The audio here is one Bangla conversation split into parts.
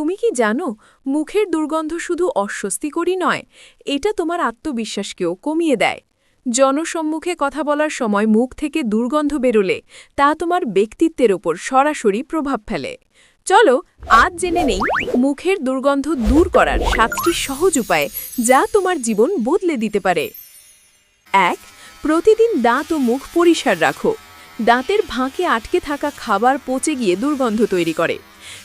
তুমি কি জানো, মুখের দুর্গন্ধ শুধু অস্বস্তিকরই নয়, এটা তোমার আত্মবিশ্বাসকেও কমিয়ে দেয়। জনসম্মুখে কথা বলার সময় মুখ থেকে দুর্গন্ধ বেরোলে, তা তোমার ব্যক্তিত্বের ওপর সরাসরি প্রভাব ফেলে। চলো, আজ জেনে নেই, মুখের দুর্গন্ধ দূর করার সাতটি সহজ উপায় যা তোমার জীবন বদলে দিতে পারে। এক, প্রতিদিন দাঁত ও মুখ পরিষ্কার রাখো। দাঁতের ভাঁকে আটকে থাকা খাবার পচে গিয়ে দুর্গন্ধ তৈরি করে।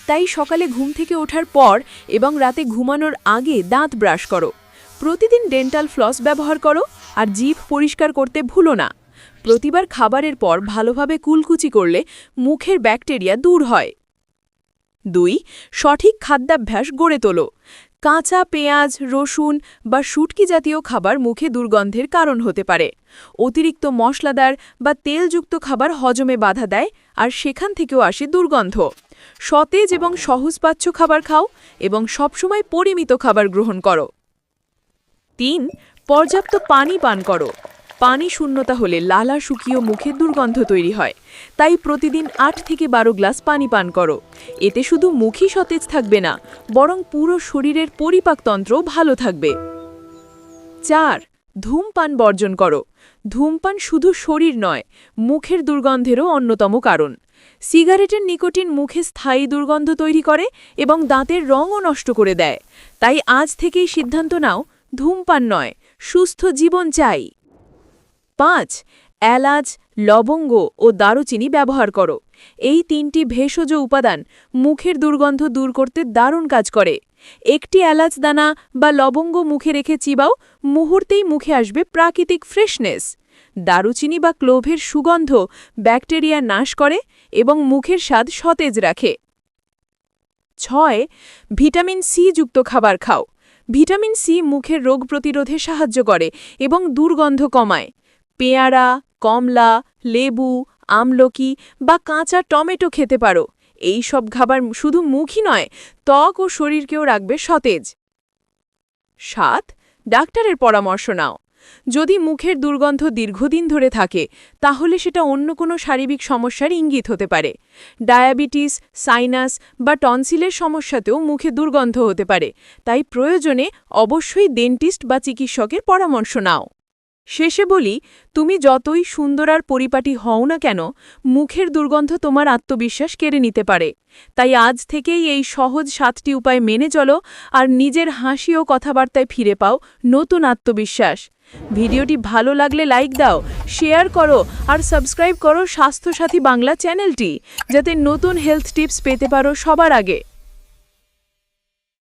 তাই সকালে ঘুম থেকে ওঠার পর এবং রাতে ঘুমানোর আগে দাঁত ব্রাশ করো। প্রতিদিন ডেন্টাল ফ্লস ব্যবহার করো আর জিভ পরিষ্কার করতে ভুলো না। প্রতিবার খাবারের পর ভালোভাবে কুলকুচি করলে মুখের ব্যাকটেরিয়া দূর হয়। দুই, সঠিক খাদ্যাভ্যাস গড়ে তোলো। কাঁচা পেঁয়াজ, রসুন বা শুটকি জাতীয় খাবার মুখে দুর্গন্ধের কারণ হতে পারে। অতিরিক্ত মশলাদার বা তেলযুক্ত খাবার হজমে বাধা দেয় আর সেখান থেকেও আসে দুর্গন্ধ। সতেজ এবং সহজপাচ্য খাবার খাও এবং সবসময় পরিমিত খাবার গ্রহণ করো। তিন, পর্যাপ্ত পানি পান করো। পানি শূন্যতা হলে লালা শুকিয়ে মুখে দুর্গন্ধ তৈরি হয়। তাই প্রতিদিন আট থেকে বারো গ্লাস পানি পান করো। এতে শুধু মুখই সতেজ থাকবে না, বরং পুরো শরীরের পরিপাকতন্ত্রও ভালো থাকবে। চার, ধূমপান বর্জন করো। ধূমপান শুধু শরীর নয়, মুখের দুর্গন্ধেরও অন্যতম কারণ। সিগারেটের নিকোটিন মুখে স্থায়ী দুর্গন্ধ তৈরি করে এবং দাঁতের রঙও নষ্ট করে দেয়। তাই আজ থেকেই সিদ্ধান্ত নাও, ধূমপান নয়, সুস্থ জীবন চাই। পাঁচ, এলাচ, লবঙ্গ ও দারুচিনি ব্যবহার করো। এই তিনটি ভেষজ উপাদান মুখের দুর্গন্ধ দূর করতে দারুণ কাজ করে। একটি এলাচ দানা বা লবঙ্গ মুখে রেখে চিবাও, মুহূর্তেই মুখে আসবে প্রাকৃতিক ফ্রেশনেস। দারুচিনি বা ক্লোভের সুগন্ধ ব্যাকটেরিয়া নাশ করে এবং মুখের স্বাদ সতেজ রাখে। ছয়, ভিটামিন সি যুক্ত খাবার খাও। ভিটামিন সি মুখের রোগ প্রতিরোধে সাহায্য করে এবং দুর্গন্ধ কমায়। পেয়ারা, কমলা, লেবু, আমলকি বা কাঁচা টমেটো খেতে পারো। এই সব খাবার শুধু মুখই নয়, ত্বক ও শরীরকেও রাখবে সতেজ। সাত, ডাক্তারের পরামর্শ নাও। যদি মুখের দুর্গন্ধ দীর্ঘদিন ধরে থাকে, তাহলে সেটা অন্য কোনো শারীরিক সমস্যার ইঙ্গিত হতে পারে। ডায়াবেটিস, সাইনাস বা টনসিলের সমস্যাতেও মুখে দুর্গন্ধ হতে পারে। তাই প্রয়োজনে অবশ্যই ডেন্টিস্ট বা চিকিৎসকের পরামর্শ নাও। শেষে বলি, তুমি যতই সুন্দর আর পরিপাটি হও না কেন, মুখের দুর্গন্ধ তোমার আত্মবিশ্বাস কেড়ে নিতে পারে। তাই আজ থেকেই এই সহজ সাতটি উপায় মেনে চলো আর নিজের হাসি ও কথাবার্তায় ফিরে পাও নতুন আত্মবিশ্বাস। ভিডিওটি ভালো লাগলে লাইক দাও, শেয়ার করো আর সাবস্ক্রাইব করো স্বাস্থ্যসাথী বাংলা চ্যানেলটি, যাতে নতুন হেলথ টিপস পেতে পারো সবার আগে।